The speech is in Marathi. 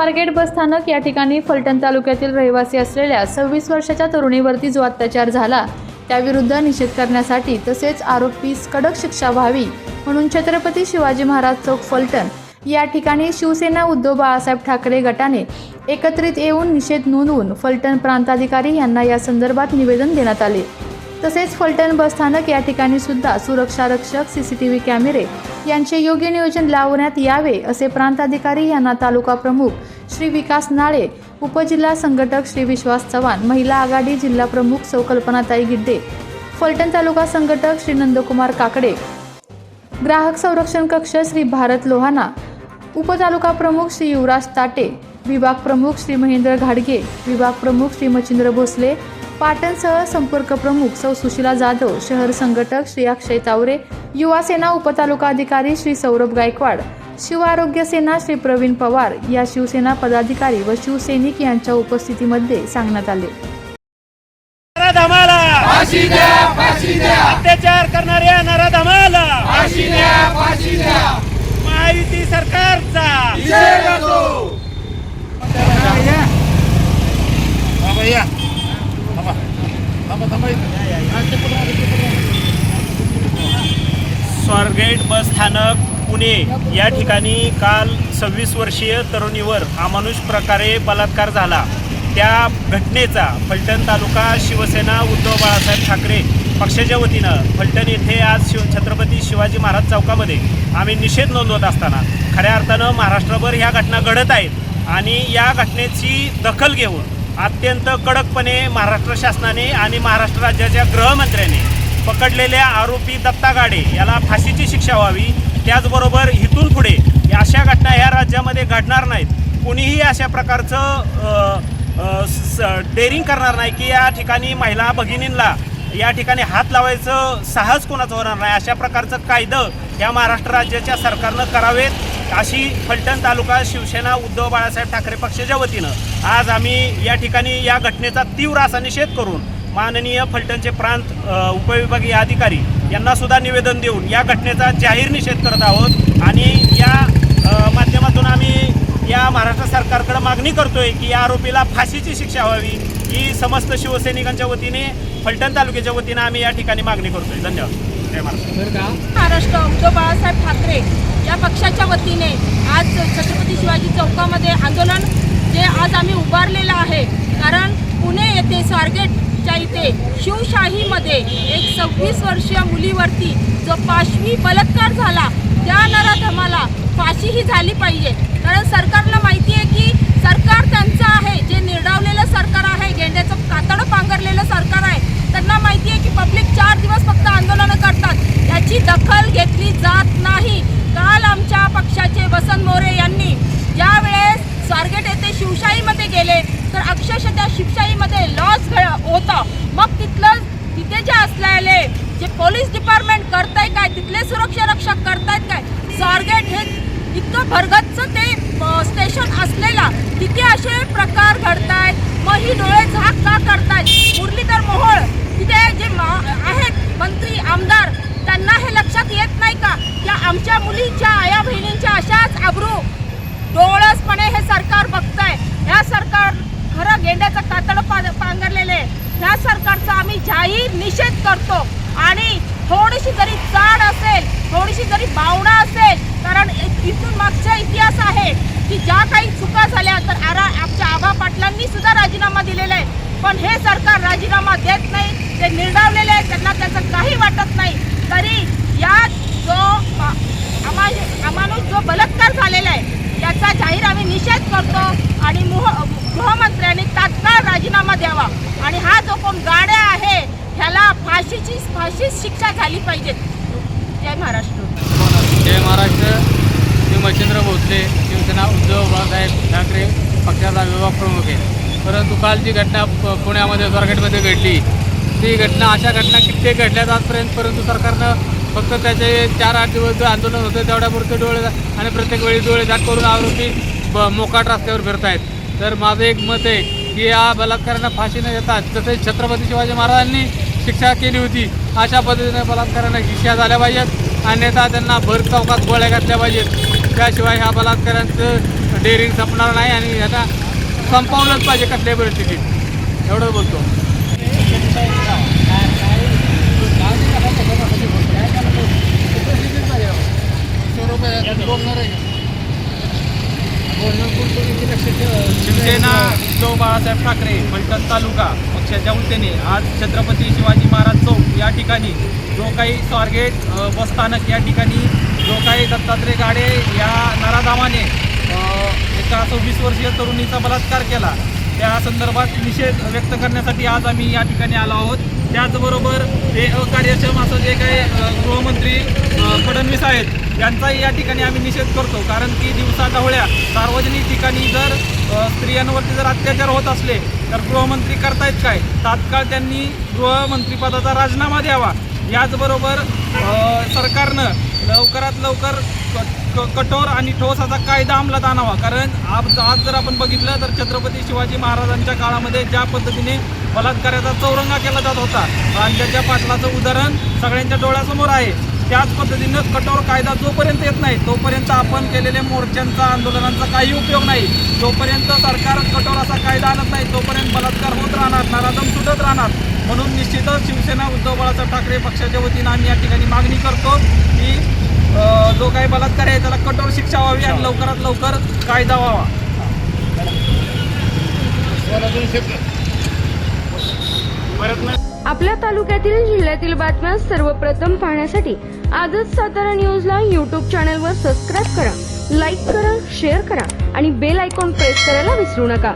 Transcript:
स्वारगेट बसस्थानक या ठिकाणी फलटण तालुक्यातील रहिवासी असलेल्या सव्वीस वर्षाच्या तरुणीवरती जो अत्याचार झाला. त्याविरुद्ध निषेध करण्यासाठी तसेच आरोपीस कडक शिक्षा व्हावी म्हणून छत्रपती शिवाजी महाराज चौक फलटण या ठिकाणी शिवसेना उद्धव बाळासाहेब ठाकरे गटाने एकत्रित येऊन निषेध नोंदवून फलटण प्रांताधिकारी यांना या संदर्भात निवेदन देण्यात आले. तसेच फलटण बसस्थानक या ठिकाणी सुद्धा सुरक्षा रक्षक व्ही कॅमेरे यांचे योग्य नियोजन लावण्यात यावे असे प्रांताधिकारी यांना तालुका प्रमुख श्री विकास नाळे उपजिल्हा संघटक श्री विश्वास चव्हाण महिला आघाडी जिल्हा प्रमुख सौकल्पनाताई गिड्डे फलटण तालुका संघटक श्री नंदकुमार काकडे ग्राहक संरक्षण कक्ष श्री भारत लोहाना उपतालुका प्रमुख श्री युवराज ताटे विभाग प्रमुख श्री महेंद्र घाडगे विभाग प्रमुख श्री मच्छिंद्र भोसले पाटणसह संपर्क प्रमुख सौ सुशीला जाधव शहर संघटक श्री अक्षय तावरे युवा सेना उपतालुका अधिकारी श्री सौरभ गायकवाड शिव आरोग्य सेना श्री प्रवीण पवार या शिवसेना पदाधिकारी व शिवसैनिक यांच्या उपस्थितीमध्ये सांगण्यात आले. अत्याचार करणाऱ्या द्या महायुती सरकारचा! स्वारगेट बस स्थानक पुणे. या ठिकाणी काल सव्वीस वर्षीय तरुणीवर अमानुष प्रकारे बलात्कार झाला. त्या घटनेचा फलटण तालुका शिवसेना उद्धव बाळासाहेब ठाकरे पक्षाच्या वतीनं फलटण येथे आज शिव छत्रपती शिवाजी महाराज चौकामध्ये आम्ही निषेध नोंदवत असताना खऱ्या अर्थानं महाराष्ट्रभर ह्या घटना घडत आहेत आणि या घटनेची दखल घेऊन अत्यंत कडकपणे महाराष्ट्र शासनाने आणि महाराष्ट्र राज्याच्या गृहमंत्र्याने पकडलेल्या आरोपी दत्ता गाडे याला फाशीची शिक्षा व्हावी. त्याचबरोबर इथून पुढे या अशा घटना ह्या राज्यामध्ये घडणार नाहीत. कुणीही अशा प्रकारचं स- डेअरिंग करणार नाही की या ठिकाणी महिला भगिनींना या ठिकाणी हात लावायचं साहस कोणाचं होणार नाही. अशा प्रकारचं कायदं या महाराष्ट्र राज्याच्या सरकारनं करावेत. अशी फलटण तालुका शिवसेना उद्धव बाळासाहेब ठाकरे पक्षाच्या वतीनं आज आम्ही या ठिकाणी या घटनेचा तीव्र असा निषेध करून माननीय फलटणचे प्रांत उपविभागीय अधिकारी यांना सुद्धा निवेदन देऊन या घटनेचा जाहीर निषेध करत आहोत. आणि या माध्यमातून आम्ही या महाराष्ट्र सरकारकडे मागणी करतोय की या आरोपीला फाशीची शिक्षा व्हावी ही समस्त शिवसैनिकांच्या वतीने फलटण तालुक्याच्या वतीने आम्ही या ठिकाणी मागणी करतोय. धन्यवाद. महाराष्ट्र उद्धव बाळासाहेब ठाकरे या पक्षाच्या वतीने आज छत्रपती शिवाजी चौकामध्ये आंदोलन जे आज आम्ही उभारलेलं आहे. कारण पुणे येथे स्वारगेटच्या इथे शिवशाहीमध्ये एक सव्वीस वर्षीय मुलीवरती जो पाशवी बलात्कार झाला त्या नराधमाला फाशी ही झाली पाहिजे. कारण सरकारला माहिती आहे की सरकार त्यांचं आहे जे निर्डावलेलं सरकार आहे गेंड्याचं कातडं पांघरलेलं सरकार आहे त्यांना माहिती आहे की पब्लिक चार दिवस फक्त आंदोलनं करतात याची दखल घेतली जात नाही काल आमच्या पक्षाचे वसंत मोरे यांनी ज्या वेळेस स्वारगेट येथे शिवशाहीमध्ये गेले तर अक्षरशः त्या शिवशाहीमध्ये लॉस होतं. मग तिथलं तिथे जे असलेले जे पोलीस डिपार्टमेंट करताय काय तिथले सुरक्षा रक्षक करतायत काय? स्वारगेट हे इतकं भरगतचं ते स्टेशन असलेला तिथे असे प्रकार घडतायत. मग ही डोळे झाक का करतायत? मुरलीधर मोहोळ तिथे जे आहेत मंत्री आमदार त्यांना हे लक्षात येत नाही का? या आमच्या मुलींच्या आया बहिणींच्या अशाच आबरू डोळस हे सरकार बघतंय या सरकार खरं गेंड्याचं कातडं पा पांघरलेले ह्या सरकारचा आम्ही जाहीर निषेध करतो. आणि थोडीशी जरी चाड असेल थोडीशी जरी भावना असेल कारण इथून मागचा इतिहास आहे की ज्या काही चुका झाल्या तर आरा आमच्या आबा पाटलांनी सुद्धा राजीनामा दिलेला आहे. पण हे सरकार राजीनामा देत नाही ते निर्डावलेले आहे त्यांना त्याचं काही वाटत नाही. तरी यात जो मा- अमानुष जो बलात्कार झालेला आहे याचा जाहीर आम्ही निषेध करतो. आणि मुह- गृहमंत्र्यांनी तात्काळ राजीनामा द्यावा. आणि हा जो कोण गाड्या आहे ह्याला फाशीची फाशीच शिक्षा झाली पाहिजे. जय महाराष्ट्र. जय महाराष्ट्र. मी मच्छिंद्र भोसले शिवसेना उद्धव बाळासाहेब ठाकरे पक्षाचा विभाग प्रमुख आहे. परंतु काल जी घटना प- पुण्यामध्ये स्वारगेटमध्ये घडली ती घटना अशा घटना कित्येक घडल्यात आजपर्यंत परंतु सरकारनं फक्त त्याचे चार आठ दिवस जे आंदोलन होतं तेवढ्यापुरते डोळे आणि प्रत्येक वेळी डोळे झाक करून आरोपी ब मोकाट रस्त्यावर फिरत आहेत तर माझं एक मत आहे की या बलात्कारांना फाशी न देतात जसे छत्रपती शिवाजी महाराजांनी शिक्षा केली होती अशा पद्धतीने बलात्कारांना शिक्षा झाल्या पाहिजेत अन्यथा त्यांना भर चौकात गोळ्या घातल्या पाहिजेत त्याशिवाय ह्या बलात्कारांचं डेअरिंग संपणार नाही आणि आता संपवलंच पाहिजे कसल्याही परिस्थितीत एवढं बोलतो शिवसेना उद्धव बाळासाहेब ठाकरे फलटण तालुका पक्षाच्या वतीने आज छत्रपती शिवाजी महाराज चौक या ठिकाणी जो काही स्वारगेट बसस्थानक या ठिकाणी जो काही दत्तात्रय गाडे या नराधामाने एका सव्वीस वर्षीय तरुणीचा बलात्कार केला. त्या संदर्भात निषेध व्यक्त करण्यासाठी आज आम्ही या ठिकाणी आलो आहोत. त्याचबरोबर हे अकार्यक्षम असं जे काही गृहमंत्री फडणवीस आहेत यांचाही या ठिकाणी आम्ही निषेध करतो. कारण की दिवसा ढवळ्या सार्वजनिक ठिकाणी जर स्त्रियांवरती जर अत्याचार होत असले तर गृहमंत्री करतायत काय? तात्काळ त्यांनी गृहमंत्रीपदाचा राजीनामा द्यावा. याचबरोबर सरकारनं लवकरात लवकर क- कठोर आणि ठोस असा कायदा अंमलात आणावा कारण आज आज जर आपण बघितलं तर छत्रपती शिवाजी महाराजांच्या काळामध्ये ज्या पद्धतीने बलात्काराचा चौरंगा केला जात होता राज्याच्या पाटलाचं उदाहरण सगळ्यांच्या डोळ्यासमोर आहे. त्याच पद्धतीनं कठोर कायदा जोपर्यंत येत नाही तोपर्यंत आपण केलेल्या मोर्चांचा आंदोलनांचा काही उपयोग नाही. जोपर्यंत सरकार कठोर असा कायदा आणत नाही तोपर्यंत बलात्कार होत राहणार नाराजम सुटत राहणार. म्हणून निश्चितच शिवसेना उद्धव बाळासाहेब ठाकरे पक्षाच्या वतीनं आम्ही या ठिकाणी मागणी करतो की जो काही बलात्कार आहे त्याला कठोर शिक्षा व्हावी आणि लवकरात लवकर कायदा व्हावा. आपल्या तालुक्यातील जिल्ह्यातील बातम्या सर्वप्रथम पाहण्यासाठी आजच सातारा न्यूजला यूट्यूब चॅनलवर सबस्क्राईब करा लाईक करा शेअर करा आणि बेल आयकॉन प्रेस करायला विसरू नका.